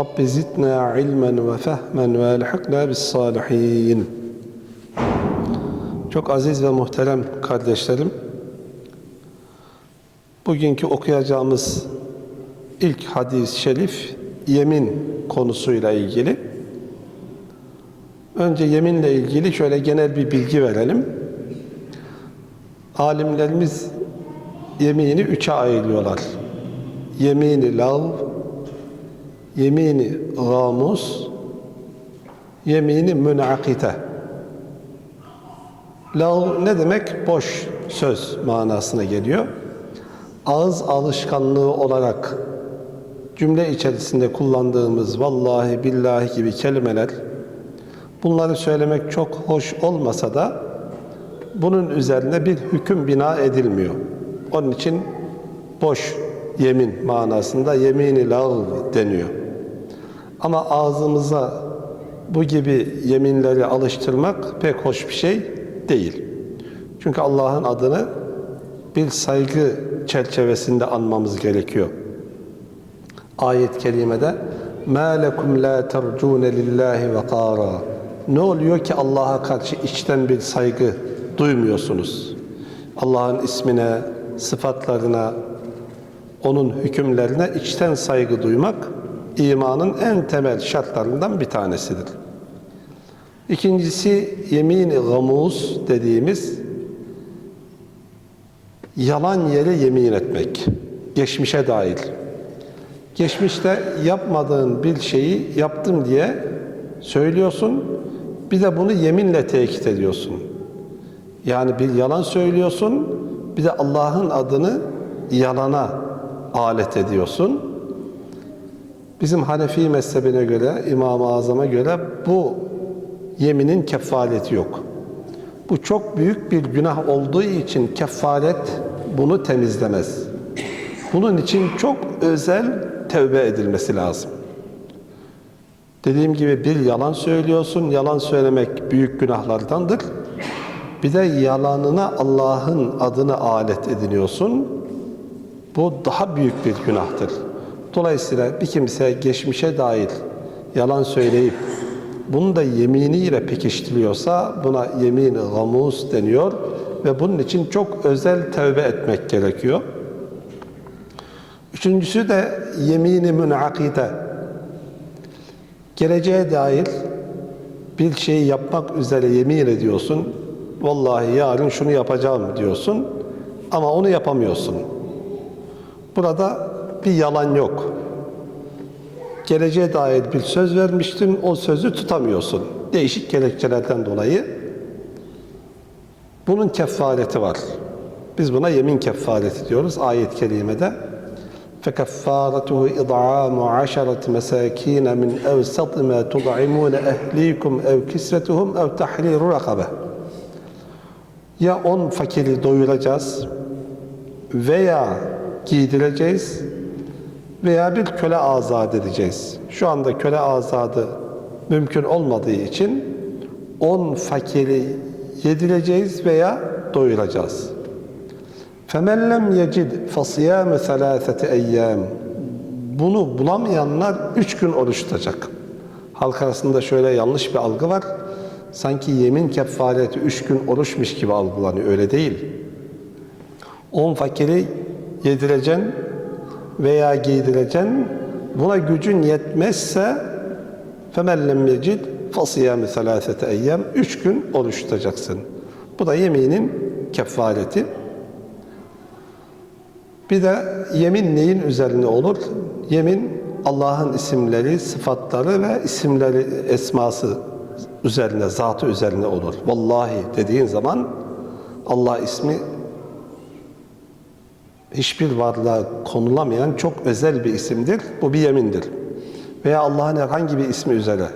Rabbi zidna ilmen ve fehmen ve elhikna bis salihin. Çok aziz ve muhterem kardeşlerim, bugünkü okuyacağımız ilk hadis-i şerif yemin konusuyla ilgili. Önce yeminle ilgili şöyle genel bir bilgi verelim. Alimlerimiz yemini üçe ayırıyorlar. Yemini lav, yemini gamus, yemini münakite. Lav ne demek? Boş söz manasına geliyor. Ağız alışkanlığı olarak cümle içerisinde kullandığımız vallahi billahi gibi kelimeler bunları söylemek çok hoş olmasa da bunun üzerine bir hüküm bina edilmiyor. Onun için boş yemin manasında yemini deniyor. Ama ağzımıza bu gibi yeminleri alıştırmak pek hoş bir şey değil. Çünkü Allah'ın adını bir saygı çerçevesinde anmamız gerekiyor. Ayet-i kerimede مَا لَكُمْ لَا تَرْجُونَ لِلّٰهِ وَقَارًا Ne oluyor ki Allah'a karşı içten bir saygı duymuyorsunuz? Allah'ın ismine, sıfatlarına, onun hükümlerine içten saygı duymak imanın en temel şartlarından bir tanesidir. İkincisi yemin-i gamuz dediğimiz yalan yere yemin etmek. Geçmişe dair. Geçmişte yapmadığın bir şeyi yaptım diye söylüyorsun. Bir de bunu yeminle tekit ediyorsun. Yani bir yalan söylüyorsun. Bir de Allah'ın adını yalana alet ediyorsun. Bizim Hanefi mezhebine göre, İmam-ı Azam'a göre bu yeminin kefareti yok. Bu çok büyük bir günah olduğu için kefaret bunu temizlemez. Bunun için çok özel tevbe edilmesi lazım. Dediğim gibi bir yalan söylüyorsun, yalan söylemek büyük günahlardandır. Bir de yalanına Allah'ın adını alet ediniyorsun. Bu daha büyük bir günahtır. Dolayısıyla bir kimse geçmişe dair yalan söyleyip bunu da yeminiyle pekiştiriyorsa buna yemin gamus deniyor ve bunun için çok özel tevbe etmek gerekiyor. Üçüncüsü de yemini münakide. Geleceğe dair bir şeyi yapmak üzere yemin ediyorsun. Vallahi yarın şunu yapacağım diyorsun ama onu yapamıyorsun. Burada bir yalan yok. Geleceğe dair bir söz vermiştin, o sözü tutamıyorsun. Değişik gerekçelerden dolayı. Bunun kefareti var. Biz buna yemin kefareti diyoruz ayet-i kerimede. فَكَفَّارَتُهُ إِضْعَامُ عَشَرَةِ مَسَاكِينَ مِنْ أَوْسَطِ مَا تُضْعِمُونَ أَهْلِيكُمْ اَوْ كِسْوَتُهُمْ اَوْ تَحْرِيرُ رَقَبَةً Ya on fakiri doyuracağız veya giydireceğiz veya bir köle azat edeceğiz. Şu anda köle azadı mümkün olmadığı için on fakiri yedireceğiz veya doyuracağız. فَمَنْ لَمْ يَجِدْ فَصِيَامُ ثَلَاثَةِ اَيَّامٍ Bunu bulamayanlar üç gün oruç tutacak. Halk arasında şöyle yanlış bir algı var. Sanki yemin kefareti üç gün oruçmuş gibi algılanıyor. Öyle değil. On fakiri yedireceksin veya giydireceksin. Buna gücün yetmezse فَمَنْ لَمْ يَجِدْ فَصِيَامِ ثَلَاثَةَ اَيَّامٍ Üç gün oruç tutacaksın. Bu da yeminin kefareti. Bir de yemin neyin üzerine olur? Yemin Allah'ın isimleri, sıfatları ve isimleri, esması üzerine, zatı üzerine olur. Vallahi dediğin zaman Allah ismi hiçbir varlığa konulamayan çok özel bir isimdir. Bu bir yemindir. Veya Allah'ın herhangi bir ismi üzere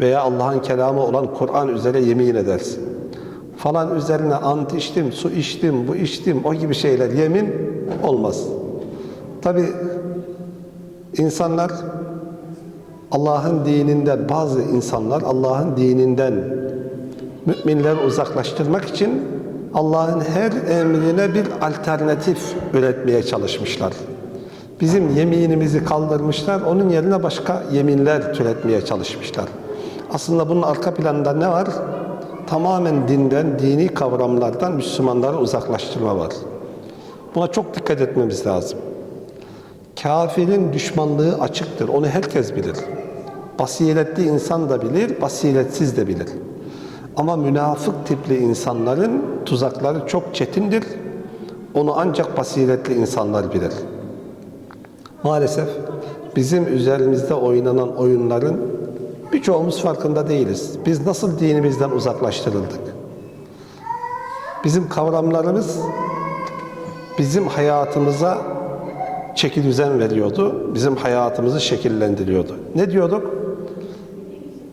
veya Allah'ın kelamı olan Kur'an üzere yemin edersin. Falan üzerine ant içtim, su içtim, bu içtim, o gibi şeyler yemin olmaz. Tabi insanlar Allah'ın dininden, bazı insanlar Allah'ın dininden müminleri uzaklaştırmak için Allah'ın her emrine bir alternatif üretmeye çalışmışlar. Bizim yeminimizi kaldırmışlar, onun yerine başka yeminler türetmeye çalışmışlar. Aslında bunun arka planında ne var? Tamamen dinden, dini kavramlardan Müslümanları uzaklaştırma var. Buna çok dikkat etmemiz lazım. Kafirin düşmanlığı açıktır. Onu herkes bilir. Basiretli insan da bilir, basiretsiz de bilir. Ama münafık tipli insanların tuzakları çok çetindir. Onu ancak basiretli insanlar bilir. Maalesef bizim üzerimizde oynanan oyunların birçoğumuz farkında değiliz. Biz nasıl dinimizden uzaklaştırıldık? Bizim kavramlarımız bizim hayatımıza çeki düzen veriyordu. Bizim hayatımızı şekillendiriyordu. Ne diyorduk?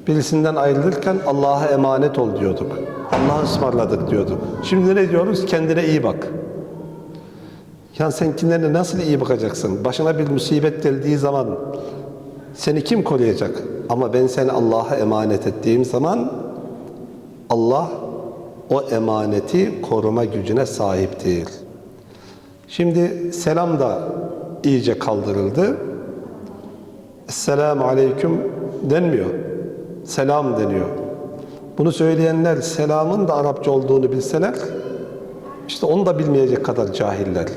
Birisinden ayrılırken Allah'a emanet ol diyorduk. Allah'a ısmarladık diyorduk. Şimdi ne diyoruz? Kendine iyi bak. Yani sen kendine nasıl iyi bakacaksın? Başına bir musibet geldiği zaman seni kim koruyacak? Ama ben seni Allah'a emanet ettiğim zaman Allah o emaneti koruma gücüne sahiptir. Şimdi selam da iyice kaldırıldı. Esselamu aleyküm denmiyor. Selam deniyor. Bunu söyleyenler selamın da Arapça olduğunu bilseler işte onu da bilmeyecek kadar cahiller.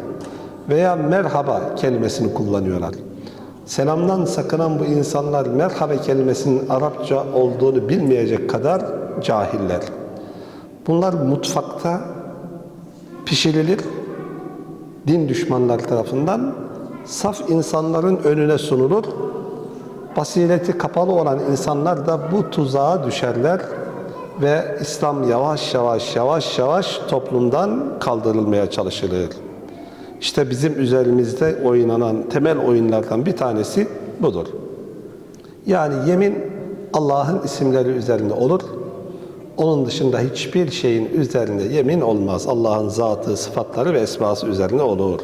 Veya merhaba kelimesini kullanıyorlar. Selamdan sakınan bu insanlar merhaba kelimesinin Arapça olduğunu bilmeyecek kadar cahiller. Bunlar mutfakta pişirilir, din düşmanları tarafından saf insanların önüne sunulur. Basireti kapalı olan insanlar da bu tuzağa düşerler ve İslam yavaş yavaş yavaş yavaş toplumdan kaldırılmaya çalışılır. İşte bizim üzerimizde oynanan temel oyunlardan bir tanesi budur. Yani yemin Allah'ın isimleri üzerinde olur. Onun dışında hiçbir şeyin üzerinde yemin olmaz. Allah'ın zatı, sıfatları ve esması üzerine olur.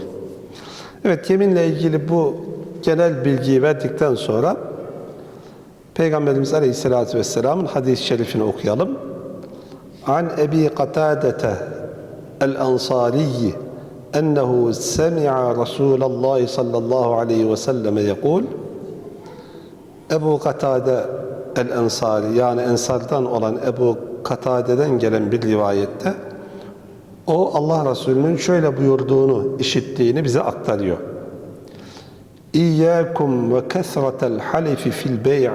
Evet yeminle ilgili bu genel bilgiyi verdikten sonra Peygamberimiz Aleyhisselatü Vesselam'ın hadis-i şerifini okuyalım. An Ebi Katadete el-Ansariyi ennehu semi'a Resulallah sallallahu aleyhi ve selleme yekul Ebu Katade el-Ensari yani Ensardan olan Ebu Katade'den gelen bir rivayette o Allah Resulü'nün şöyle buyurduğunu işittiğini bize aktarıyor. İyyâkum ve kesretel halifi fil bey'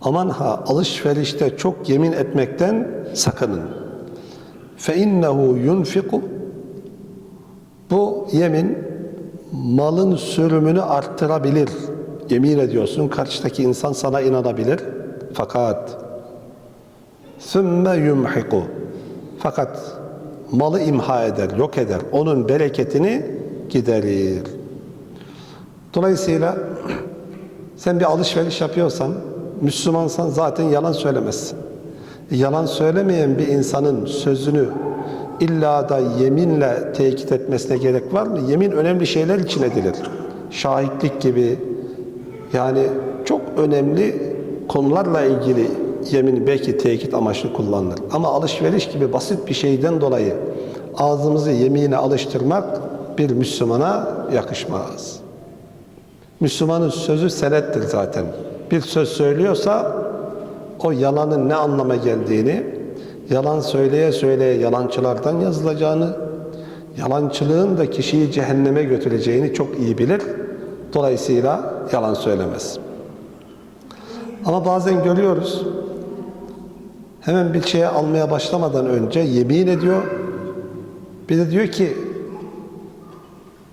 Aman ha alışverişte çok yemin etmekten sakının. Fe innehu yunfiku bu yemin malın sürümünü arttırabilir. Yemin ediyorsun karşıdaki insan sana inanabilir. Fakat sümme yumhiku fakat malı imha eder, yok eder. Onun bereketini giderir. Dolayısıyla sen bir alışveriş yapıyorsan, Müslümansan zaten yalan söylemezsin. Yalan söylemeyen bir insanın sözünü illa da yeminle tekit etmesine gerek var mı? Yemin önemli şeyler için edilir. Şahitlik gibi yani çok önemli konularla ilgili yemin belki tekit amaçlı kullanılır. Ama alışveriş gibi basit bir şeyden dolayı ağzımızı yemine alıştırmak bir Müslümana yakışmaz. Müslümanın sözü senettir zaten. Bir söz söylüyorsa o yalanın ne anlama geldiğini, yalan söyleye söyleye yalancılardan yazılacağını, yalancılığın da kişiyi cehenneme götüreceğini çok iyi bilir. Dolayısıyla yalan söylemez. Ama bazen görüyoruz, hemen bir şeye almaya başlamadan önce yemin ediyor, bir de diyor ki,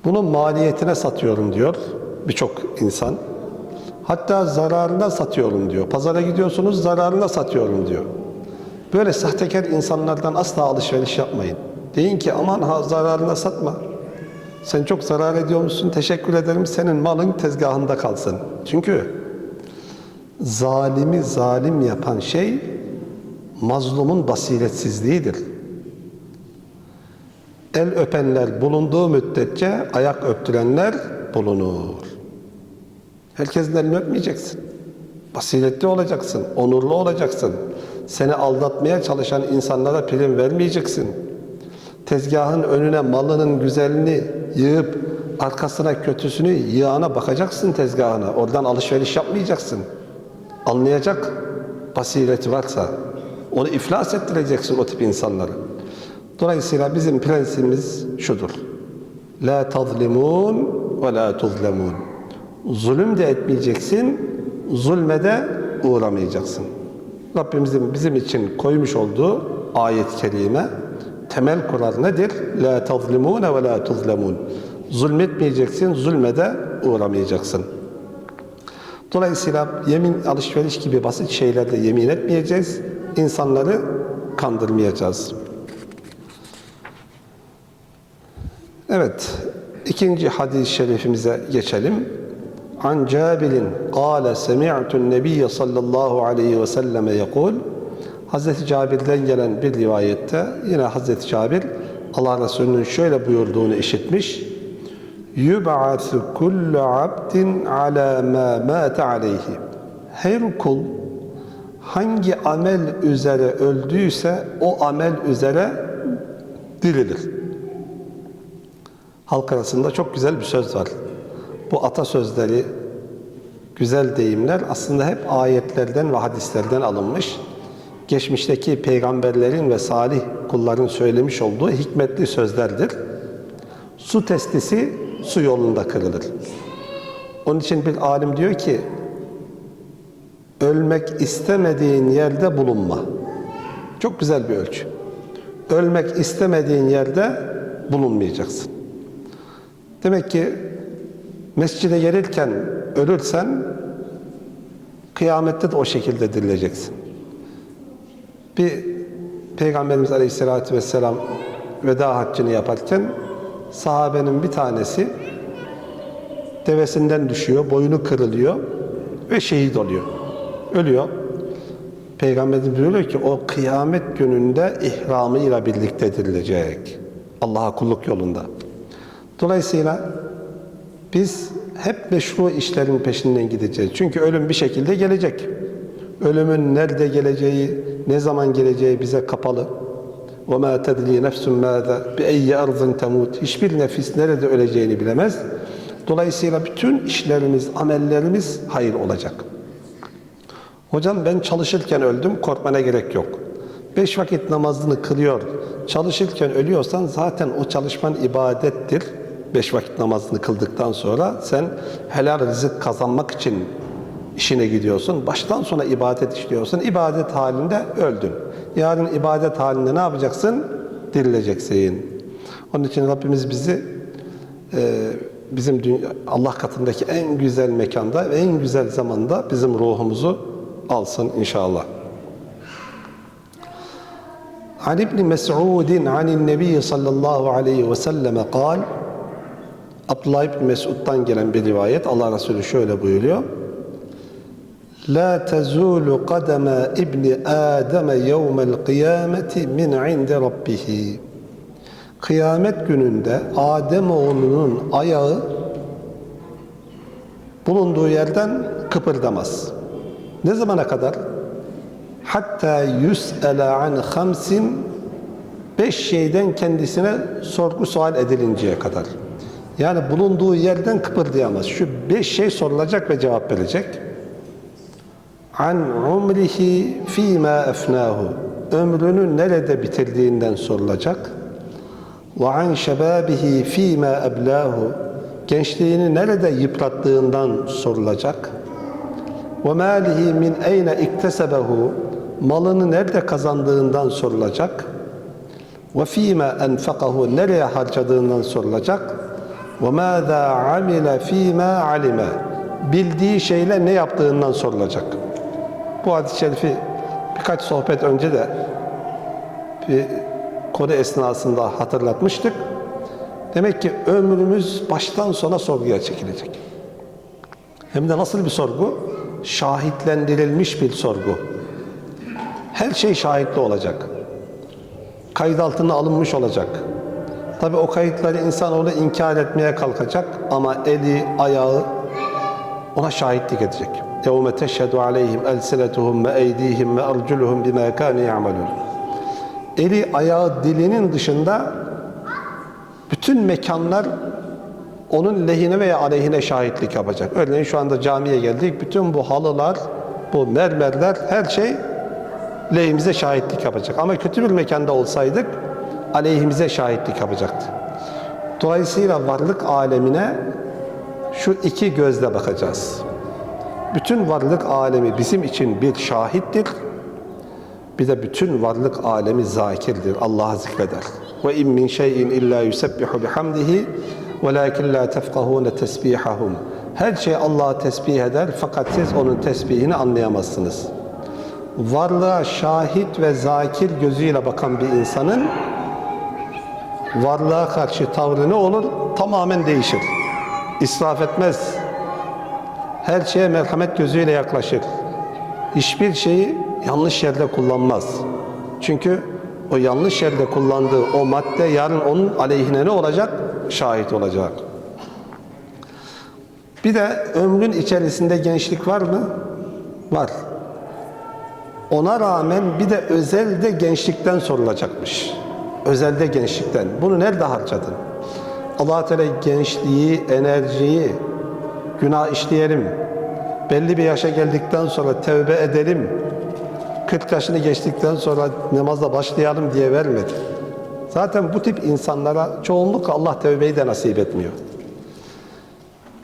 bunun maliyetine satıyorum diyor birçok insan. Hatta zararına satıyorum diyor. Pazara gidiyorsunuz zararına satıyorum diyor. Böyle sahtekar insanlardan asla alışveriş yapmayın. Deyin ki aman ha zararına satma. Sen çok zarar ediyor musun? Teşekkür ederim. Senin malın tezgahında kalsın. Çünkü zalimi zalim yapan şey mazlumun basiretsizliğidir. El öpenler bulunduğu müddetçe ayak öptürenler bulunur. Herkesin elini öpmeyeceksin. Basiretli olacaksın, onurlu olacaksın. Seni aldatmaya çalışan insanlara prim vermeyeceksin. Tezgahın önüne malının güzelini yığıp arkasına kötüsünü yığana bakacaksın tezgahına. Oradan alışveriş yapmayacaksın. Anlayacak basireti varsa onu iflas ettireceksin o tip insanları. Dolayısıyla bizim prensibimiz şudur. La tazlimun ve la tuzlemun. Zulüm de etmeyeceksin, zulme de uğramayacaksın. Rabbimizin bizim için koymuş olduğu ayet-i kerime temel kural nedir? La tazlimune ve la tuzlemun. Zulmetmeyeceksin, zulme de uğramayacaksın. Dolayısıyla yemin alışveriş gibi basit şeylerde yemin etmeyeceğiz. İnsanları kandırmayacağız. Evet, ikinci hadis-i şerifimize geçelim an Cabir'in kâle semi'tun nebiyye sallallahu aleyhi ve selleme yekul Hazreti Cabir'den gelen bir rivayette yine Hazreti Cabir Allah Resulü'nün şöyle buyurduğunu işitmiş. Yub'atü kullu abdin ala ma mâte aleyhi. Her kul hangi amel üzere öldüyse o amel üzere dirilir. Halk arasında çok güzel bir söz var. Bu atasözleri, güzel deyimler aslında hep ayetlerden ve hadislerden alınmış. Geçmişteki peygamberlerin ve salih kulların söylemiş olduğu hikmetli sözlerdir. Su testisi su yolunda kırılır. Onun için bir alim diyor ki, ölmek istemediğin yerde bulunma. Çok güzel bir ölçü. Ölmek istemediğin yerde bulunmayacaksın. Demek ki mescide gelirken ölürsen kıyamette de o şekilde dirileceksin. Bir Peygamberimiz Aleyhisselatü Vesselam veda haccını yaparken sahabenin bir tanesi devesinden düşüyor, boynu kırılıyor ve şehit oluyor. Ölüyor. Peygamberimiz buyuruyor ki o kıyamet gününde ihramıyla birlikte dirilecek. Allah'a kulluk yolunda. Dolayısıyla biz hep meşru işlerin peşinden gideceğiz. Çünkü ölüm bir şekilde gelecek. Ölümün nerede geleceği, ne zaman geleceği bize kapalı. وَمَا تَدْلِي نَفْسٌ مَاذَا بِأَيِّ اَرْضٍ تَمُوتِ Hiçbir nefis nerede öleceğini bilemez. Dolayısıyla bütün işlerimiz, amellerimiz hayır olacak. Hocam ben çalışırken öldüm, korkmana gerek yok. Beş vakit namazını kılıyor, çalışırken ölüyorsan zaten o çalışman ibadettir. Beş vakit namazını kıldıktan sonra sen helal rızık kazanmak için işine gidiyorsun. Baştan sona ibadet işliyorsun. İbadet halinde öldün. Yarın ibadet halinde ne yapacaksın? Dirileceksin. Onun için Rabbimiz bizi e, bizim dünya, Allah katındaki en güzel mekanda ve en güzel zamanda bizim ruhumuzu alsın inşallah. عن ابن مسعود عن النبي sallallahu aleyhi ve selleme kal Abdullah İbni Mesud'dan gelen bir rivayet Allah Resulü şöyle buyuruyor La tezulu kademe ibni Adem yevmel kıyameti min indi rabbihi Kıyamet gününde Adem oğlunun ayağı bulunduğu yerden kıpırdamaz. Ne zamana kadar? Hatta yüs'ele an hamsin beş şeyden kendisine sorgu sual edilinceye kadar. Yani bulunduğu yerden kıpırdayamaz. Şu beş şey sorulacak ve cevap verecek. An umrihi fîmâ efnâhu. Ömrünü nerede bitirdiğinden sorulacak. Ve an şebâbihi fîmâ eblâhu. Gençliğini nerede yıprattığından sorulacak. Ve mâlihi min eyne iktesebehu. Malını nerede kazandığından sorulacak. Ve fîmâ enfekahu. Nereye harcadığından sorulacak. Ve mâzâ amile fîmâ alime. Bildiği şeyle ne yaptığından sorulacak. Bu hadis-i şerifi birkaç sohbet önce de bir konu esnasında hatırlatmıştık. Demek ki ömrümüz baştan sona sorguya çekilecek. Hem de nasıl bir sorgu? şahitlendirilmiş bir sorgu. Her şey şahitli olacak. Kayıt altına alınmış olacak. Tabi o kayıtları insan insanoğlu inkar etmeye kalkacak ama eli, ayağı ona şahitlik edecek. يَوْمَ تَشْهَدُ عَلَيْهِمْ أَلْسِلَتُهُمْ وَاَيْد۪يهِمْ وَاَرْجُلُهُمْ بِمَا كَانُوا يَعْمَلُونَ Eli, ayağı, dilinin dışında bütün mekanlar onun lehine veya aleyhine şahitlik yapacak. Örneğin şu anda camiye geldik. Bütün bu halılar, bu mermerler, her şey lehimize şahitlik yapacak. Ama kötü bir mekanda olsaydık aleyhimize şahitlik yapacaktı. Dolayısıyla varlık alemine şu iki gözle bakacağız. Bütün varlık alemi bizim için bir şahittir. Bir de bütün varlık alemi zakirdir. Allah'ı zikreder. Ve in min şeyin illa yusebbihu bihamdihi velakin la tefkahune tesbihahum. Her şey Allah'ı tesbih eder fakat siz onun tesbihini anlayamazsınız. Varlığa şahit ve zakir gözüyle bakan bir insanın varlığa karşı tavrı ne olur? Tamamen değişir. İsraf etmez. Her şeye merhamet gözüyle yaklaşır. Hiçbir şeyi yanlış yerde kullanmaz. Çünkü o yanlış yerde kullandığı o madde yarın onun aleyhine ne olacak? Şahit olacak. Bir de ömrün içerisinde gençlik var mı? Var. Ona rağmen bir de özelde gençlikten sorulacakmış. Özelde gençlikten. Bunu nerede harcadın? allah Teala gençliği, enerjiyi, günah işleyelim, belli bir yaşa geldikten sonra tevbe edelim, 40 yaşını geçtikten sonra namaza başlayalım diye vermedi. Zaten bu tip insanlara çoğunlukla Allah tevbeyi de nasip etmiyor.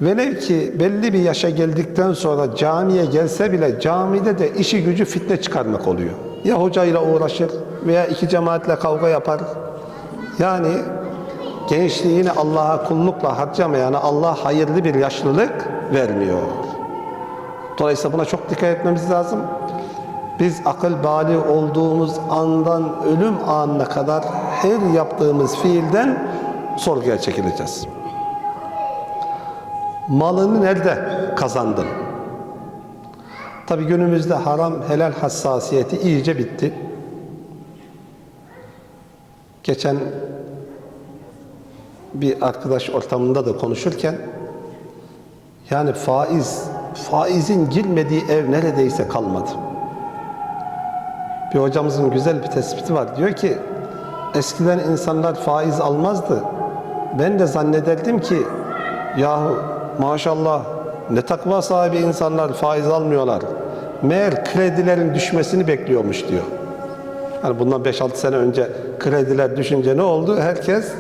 Velev ki belli bir yaşa geldikten sonra camiye gelse bile camide de işi gücü fitne çıkarmak oluyor. Ya hocayla uğraşır veya iki cemaatle kavga yapar. Yani gençliğini Allah'a kullukla harcamayana Allah hayırlı bir yaşlılık vermiyor. Dolayısıyla buna çok dikkat etmemiz lazım. Biz akıl bali olduğumuz andan ölüm anına kadar her yaptığımız fiilden sorguya çekileceğiz. Malını nerede kazandın? Tabi günümüzde haram helal hassasiyeti iyice bitti. Geçen bir arkadaş ortamında da konuşurken yani faiz, faizin girmediği ev neredeyse kalmadı. Bir hocamızın güzel bir tespiti var. Diyor ki eskiden insanlar faiz almazdı. Ben de zannederdim ki yahu maşallah ne takva sahibi insanlar faiz almıyorlar. Meğer kredilerin düşmesini bekliyormuş diyor. Yani bundan 5-6 sene önce krediler düşünce ne oldu? Herkes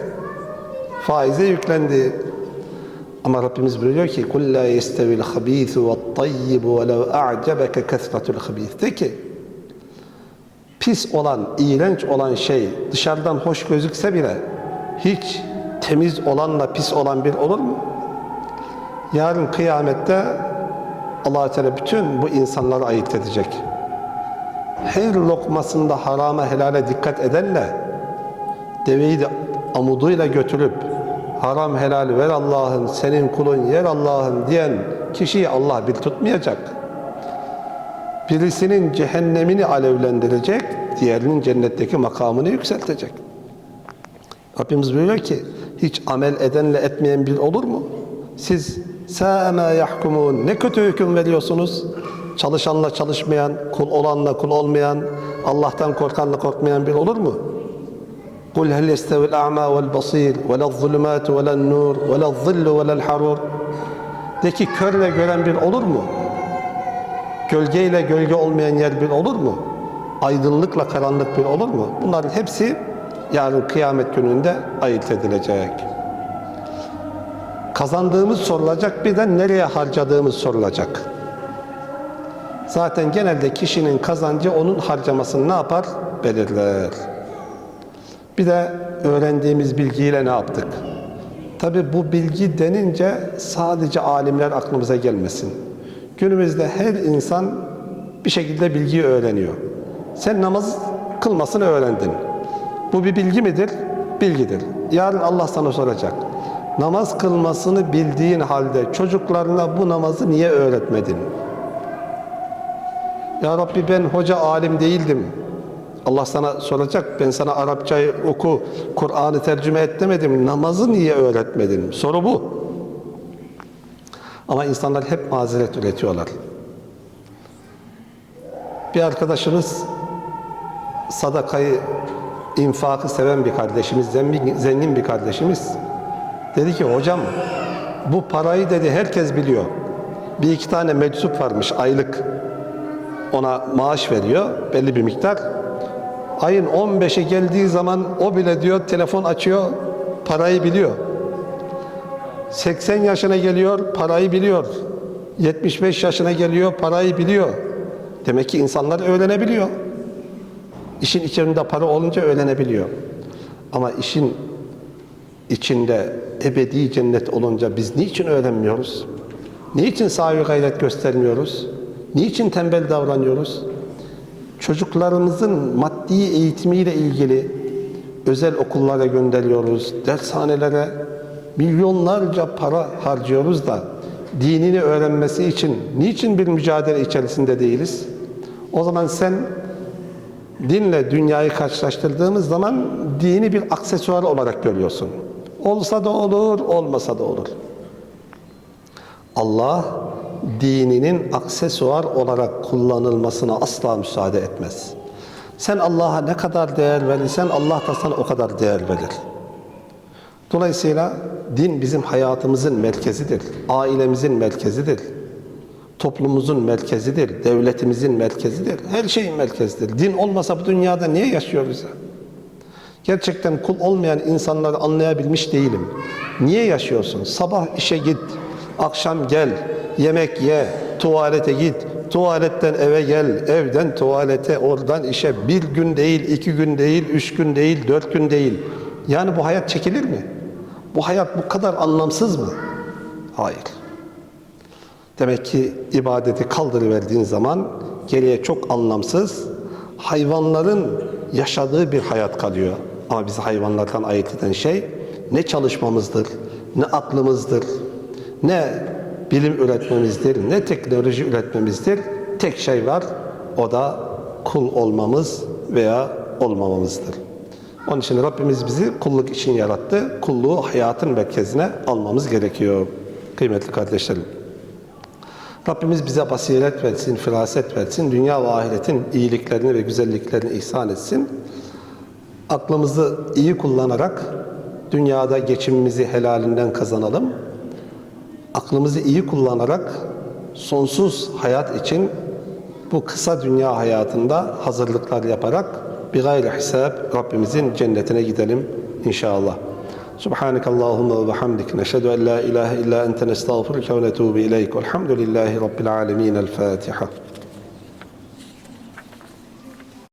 faize yüklendi. Ama Rabbimiz buyuruyor ki قُلْ لَا يَسْتَوِ الْخَب۪يثُ وَالطَّيِّبُ وَلَوْ أَعْجَبَكَ كَثْرَةُ الْخَب۪يثِ De ki pis olan, iğrenç olan şey dışarıdan hoş gözükse bile hiç temiz olanla pis olan bir olur mu? Yarın kıyamette allah Teala bütün bu insanları ayırt edecek. Her lokmasında harama helale dikkat edenle deveyi de amuduyla götürüp haram helal ver Allah'ın senin kulun yer Allah'ın diyen kişiyi Allah bir tutmayacak. Birisinin cehennemini alevlendirecek, diğerinin cennetteki makamını yükseltecek. Rabbimiz buyuruyor ki hiç amel edenle etmeyen bir olur mu? Siz sâmâ yahkumun ne kötü hüküm veriyorsunuz? Çalışanla çalışmayan, kul olanla kul olmayan, Allah'tan korkanla korkmayan bir olur mu? قُلْ هَلْ يَسْتَوِ الْاَعْمَى وَالْبَصِيرُ وَلَا الظُّلُمَاتُ وَلَا النُّورُ وَلَا الظِّلُّ وَلَا الْحَرُورُ De ki körle gören bir olur mu? Gölgeyle gölge olmayan yer bir olur mu? Aydınlıkla karanlık bir olur mu? Bunların hepsi yarın kıyamet gününde ayırt edilecek. Kazandığımız sorulacak bir de nereye harcadığımız sorulacak. Zaten genelde kişinin kazancı onun harcamasını ne yapar? Belirler. Bir de öğrendiğimiz bilgiyle ne yaptık? Tabi bu bilgi denince sadece alimler aklımıza gelmesin. Günümüzde her insan bir şekilde bilgiyi öğreniyor. Sen namaz kılmasını öğrendin. Bu bir bilgi midir? Bilgidir. Yarın Allah sana soracak. Namaz kılmasını bildiğin halde çocuklarına bu namazı niye öğretmedin? Ya Rabbi ben hoca alim değildim. Allah sana soracak, ben sana Arapçayı oku, Kur'an'ı tercüme et demedim, namazı niye öğretmedin? Soru bu. Ama insanlar hep mazeret üretiyorlar. Bir arkadaşımız sadakayı, infakı seven bir kardeşimiz, zengin, bir kardeşimiz. Dedi ki hocam bu parayı dedi herkes biliyor. Bir iki tane meczup varmış aylık. Ona maaş veriyor belli bir miktar. Ayın 15'i geldiği zaman o bile diyor telefon açıyor parayı biliyor. 80 yaşına geliyor parayı biliyor. 75 yaşına geliyor parayı biliyor. Demek ki insanlar öğrenebiliyor. İşin içerisinde para olunca öğrenebiliyor. Ama işin içinde ebedi cennet olunca biz niçin öğrenmiyoruz? Niçin sahi gayret göstermiyoruz? Niçin tembel davranıyoruz? Çocuklarımızın maddi eğitimiyle ilgili özel okullara gönderiyoruz, dershanelere milyonlarca para harcıyoruz da dinini öğrenmesi için niçin bir mücadele içerisinde değiliz? O zaman sen dinle dünyayı karşılaştırdığımız zaman dini bir aksesuar olarak görüyorsun. Olsa da olur, olmasa da olur. Allah dininin aksesuar olarak kullanılmasına asla müsaade etmez. Sen Allah'a ne kadar değer verirsen Allah da sana o kadar değer verir. Dolayısıyla din bizim hayatımızın merkezidir, ailemizin merkezidir, toplumumuzun merkezidir, devletimizin merkezidir, her şeyin merkezidir. Din olmasa bu dünyada niye yaşıyoruz ya? Gerçekten kul olmayan insanları anlayabilmiş değilim. Niye yaşıyorsun? Sabah işe git, akşam gel, yemek ye, tuvalete git, tuvaletten eve gel, evden tuvalete, oradan işe bir gün değil, iki gün değil, üç gün değil, dört gün değil. Yani bu hayat çekilir mi? Bu hayat bu kadar anlamsız mı? Hayır. Demek ki ibadeti kaldırıverdiğin zaman geriye çok anlamsız, hayvanların yaşadığı bir hayat kalıyor. Ama bizi hayvanlardan ayırt eden şey ne çalışmamızdır, ne aklımızdır, ne bilim üretmemizdir, ne teknoloji üretmemizdir. Tek şey var, o da kul olmamız veya olmamamızdır. Onun için Rabbimiz bizi kulluk için yarattı. Kulluğu hayatın merkezine almamız gerekiyor. Kıymetli kardeşlerim. Rabbimiz bize basiret versin, firaset versin, dünya ve ahiretin iyiliklerini ve güzelliklerini ihsan etsin Aklımızı iyi kullanarak dünyada geçimimizi helalinden kazanalım. Aklımızı iyi kullanarak sonsuz hayat için bu kısa dünya hayatında hazırlıklar yaparak bir gayri hesap Rabbimizin cennetine gidelim inşallah. سبحانك اللهم وبحمدك نشهد أن لا إله إلا أنت نستغفرك ونتوب إليك والحمد لله رب العالمين الفاتحة